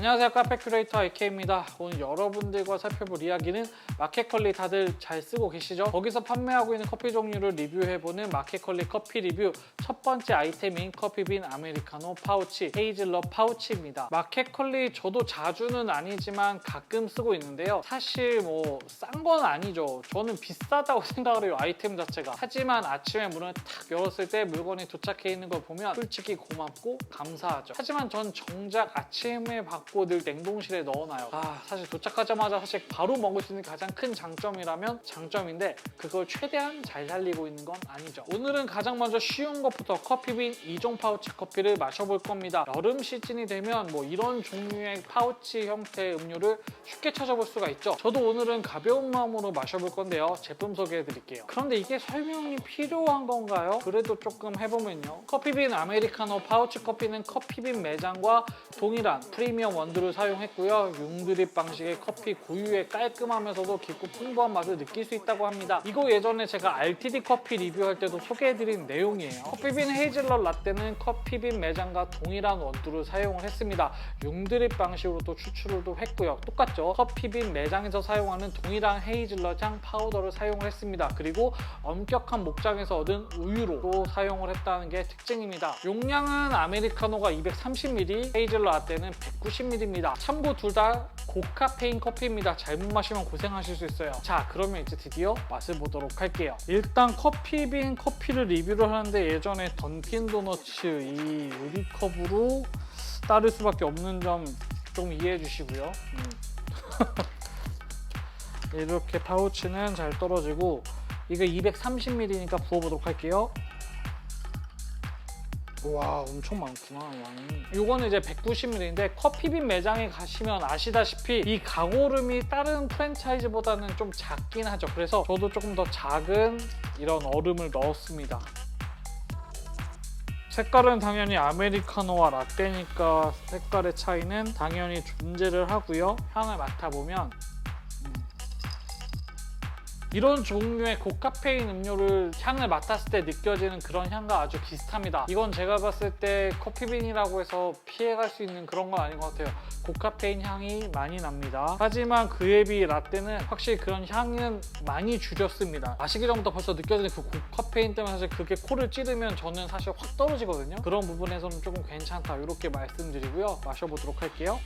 안녕하세요. 카페 큐레이터 IK입니다. 오늘 여러분들과 살펴볼 이야기는 마켓컬리 다들 잘 쓰고 계시죠? 거기서 판매하고 있는 커피 종류를 리뷰해보는 마켓컬리 커피 리뷰. 첫 번째 아이템인 커피빈 아메리카노 파우치 헤이즐넛 파우치입니다. 마켓컬리 저도 자주는 아니지만 가끔 쓰고 있는데요. 사실 뭐 싼 건 아니죠. 저는 비싸다고 생각을 해요 아이템 자체가. 하지만 아침에 문을 탁 열었을 때 물건이 도착해 있는 걸 보면 솔직히 고맙고 감사하죠. 하지만 전 정작 아침에 늘 냉동실에 넣어놔요. 아 사실 도착하자마자 사실 바로 먹을 수 있는 가장 큰 장점이라면 장점인데 그걸 최대한 잘 살리고 있는 건 아니죠. 오늘은 가장 먼저 쉬운 것부터 커피빈 2종 파우치 커피를 마셔볼 겁니다. 여름 시즌이 되면 뭐 이런 종류의 파우치 형태의 음료를 쉽게 찾아볼 수가 있죠. 저도 오늘은 가벼운 마음으로 마셔볼 건데요. 제품 소개해 드릴게요. 그런데 이게 설명이 필요한 건가요? 그래도 조금 해보면요. 커피빈 아메리카노 파우치 커피는 커피빈 매장과 동일한 프리미엄 원두를 사용했고요. 융드립 방식의 커피 고유의 깔끔하면서도 깊고 풍부한 맛을 느낄 수 있다고 합니다. 이거 예전에 제가 RTD 커피 리뷰할 때도 소개해드린 내용이에요. 커피빈 헤이즐넛 라떼는 커피빈 매장과 동일한 원두를 사용을 했습니다. 융드립 방식으로 또 추출을 또 했고요. 똑같죠? 커피빈 매장에서 사용하는 동일한 헤이즐넛 향 파우더를 사용을 했습니다. 그리고 엄격한 목장에서 얻은 우유로 또 사용을 했다는 게 특징입니다. 용량은 아메리카노가 230ml 헤이즐넛 라떼는 190ml 입니다. 참고 둘 다 고카페인 커피입니다. 잘못 마시면 고생하실 수 있어요. 자 그러면 이제 드디어 맛을 보도록 할게요. 일단 커피빈 커피를 리뷰를 하는데 예전에 던킨 도너츠 이 유리컵으로 따를 수밖에 없는 점 좀 이해해 주시고요. 음. 이렇게 파우치는 잘 떨어지고 이거 230ml니까 부어보도록 할게요 와 엄청 많구나 양이. 이거는 이제 190ml인데 커피빈 매장에 가시면 아시다시피 이 가고름이 다른 프랜차이즈보다는 좀 작긴 하죠. 그래서 저도 조금 더 작은 이런 얼음을 넣었습니다. 색깔은 당연히 아메리카노와 라떼니까 색깔의 차이는 당연히 존재를 하고요. 향을 맡아보면 이런 종류의 고카페인 음료를 향을 맡았을 때 느껴지는 그런 향과 아주 비슷합니다. 이건 제가 봤을 때 커피빈이라고 해서 피해갈 수 있는 그런 건 아닌 것 같아요. 고카페인 향이 많이 납니다. 하지만 그에 비해 라떼는 확실히 그런 향은 많이 줄였습니다. 마시기 전부터 벌써 느껴지는 그 고카페인 때문에 사실 그게 코를 찌르면 저는 사실 확 떨어지거든요. 그런 부분에서는 조금 괜찮다 이렇게 말씀드리고요. 마셔보도록 할게요.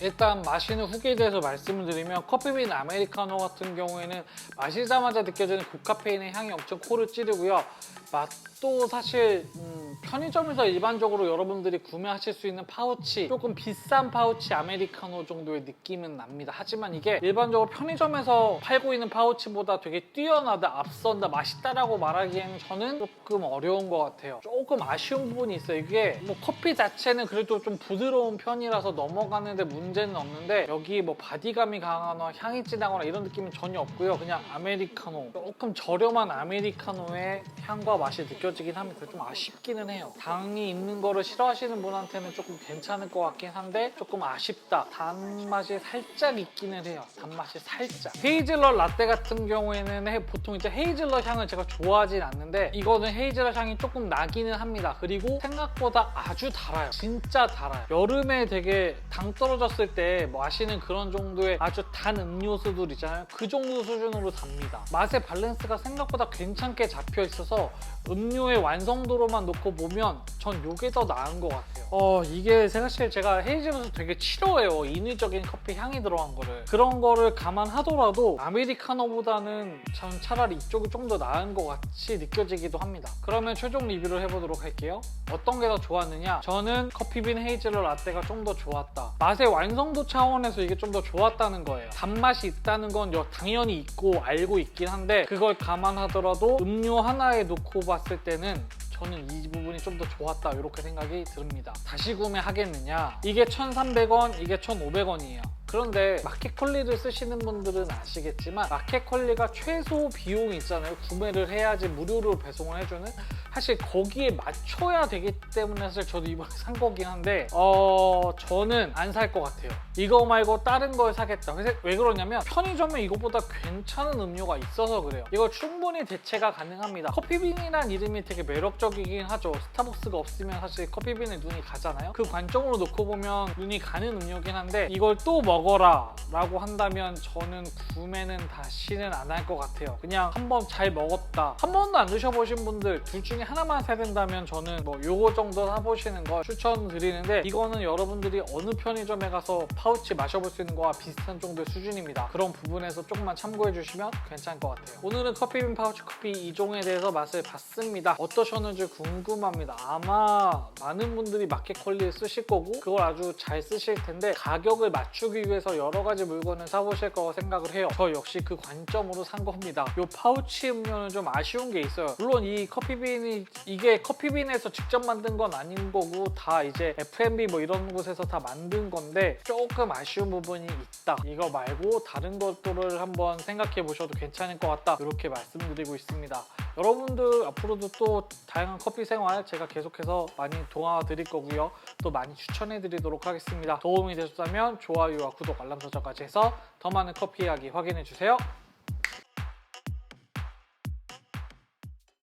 일단 마시는 후기에 대해서 말씀을 드리면 커피빈 아메리카노 같은 경우에는 마시자마자 느껴지는 고카페인의 향이 엄청 코를 찌르고요. 맛도 사실 음, 편의점에서 일반적으로 여러분들이 구매하실 수 있는 파우치 조금 비싼 파우치 아메리카노 정도의 느낌은 납니다. 하지만 이게 일반적으로 편의점에서 팔고 있는 파우치보다 되게 뛰어나다, 앞선다, 맛있다라고 말하기에는 저는 조금 어려운 것 같아요. 조금 아쉬운 부분이 있어요. 이게 뭐 커피 자체는 그래도 좀 부드러운 편이라서 넘어가는데 문제는 없는데 여기 뭐 바디감이 강하거나 향이 진하거나 이런 느낌은 전혀 없고요. 그냥 아메리카노 조금 저렴한 아메리카노의 향과 맛이 느껴지긴 합니다. 좀 아쉽기는 해요. 당이 있는 거를 싫어하시는 분한테는 조금 괜찮을 것 같긴 한데 조금 아쉽다. 단맛이 살짝 있기는 해요. 단맛이 살짝. 헤이즐넛 라떼 같은 경우에는 해- 보통 이제 헤이즐넛 향을 제가 좋아하진 않는데 이거는 헤이즐넛 향이 조금 나기는 합니다. 그리고 생각보다 아주 달아요. 진짜 달아요. 여름에 되게 당 떨어졌을 때 마시는 그런 정도의 아주 단 음료수들 있잖아요. 그 정도 수준으로 답니다. 맛의 밸런스가 생각보다 괜찮게 잡혀 있어서 음료의 완성도로만 놓고 보면 전 이게 더 나은 것 같아요. 어 이게 사실 제가 헤이즐넛을 되게 싫어해요. 인위적인 커피 향이 들어간 거를 그런 거를 감안하더라도 아메리카노보다는 전 차라리 이쪽이 좀 더 나은 것 같이 느껴지기도 합니다. 그러면 최종 리뷰를 해보도록 할게요. 어떤 게 더 좋았느냐? 저는 커피빈 헤이즐넛 라떼가 좀 더 좋았다. 맛의 완성도 차원에서 이게 좀 더 좋았다는 거예요. 단맛이 있다는 건 여- 당연히 있고 알고 있긴 한데 그걸 감안하더라도 음료 하나에 놓고 봤을 때는 저는 이 부분이 좀 더 좋았다 이렇게 생각이 듭니다. 다시 구매하겠느냐? 이게 1,300원, 이게 1,500원이에요. 그런데 마켓컬리를 쓰시는 분들은 아시겠지만 마켓컬리가 최소 비용이 있잖아요. 구매를 해야지 무료로 배송을 해주는 사실 거기에 맞춰야 되기 때문에 사실 저도 이번에 산 거긴 한데 어 저는 안 살 것 같아요. 이거 말고 다른 걸 사겠다. 왜 그러냐면 편의점에 이거보다 괜찮은 음료가 있어서 그래요. 이거 충분히 대체가 가능합니다. 커피빈이란 이름이 되게 매력적이긴 하죠. 스타벅스가 없으면 사실 커피빈에 눈이 가잖아요. 그 관점으로 놓고 보면 눈이 가는 음료긴 한데 이걸 또 먹 어라 라고 한다면 저는 구매는 다시는 안 할 것 같아요. 그냥 한번 잘 먹었다. 한 번도 안 드셔보신 분들 둘 중에 하나만 사야 된다면 저는 뭐 요거 정도 사보시는 걸 추천드리는데 이거는 여러분들이 어느 편의점에 가서 파우치 마셔볼 수 있는 거와 비슷한 정도의 수준입니다. 그런 부분에서 조금만 참고해 주시면 괜찮을 것 같아요. 오늘은 커피빈 파우치 커피 2종에 대해서 맛을 봤습니다. 어떠셨는지 궁금합니다. 아마 많은 분들이 마켓컬리를 쓰실 거고 그걸 아주 잘 쓰실 텐데 가격을 맞추기 위해 서 여러 가지 물건을 사보실 거라고 생각을 해요. 저 역시 그 관점으로 산 겁니다. 이 파우치 음료는 좀 아쉬운 게 있어요. 물론 이 커피빈이 이게 커피빈에서 직접 만든 건 아닌 거고 다 이제 F&B 뭐 이런 곳에서 다 만든 건데 조금 아쉬운 부분이 있다. 이거 말고 다른 것들을 한번 생각해 보셔도 괜찮을 것 같다. 이렇게 말씀드리고 있습니다. 여러분들 앞으로도 또 다양한 커피 생활 제가 계속해서 많이 도와드릴 거고요. 또 많이 추천해 드리도록 하겠습니다. 도움이 되셨다면 좋아요와 구독, 알람 설정까지 해서 더 많은 커피 이야기 확인해 주세요.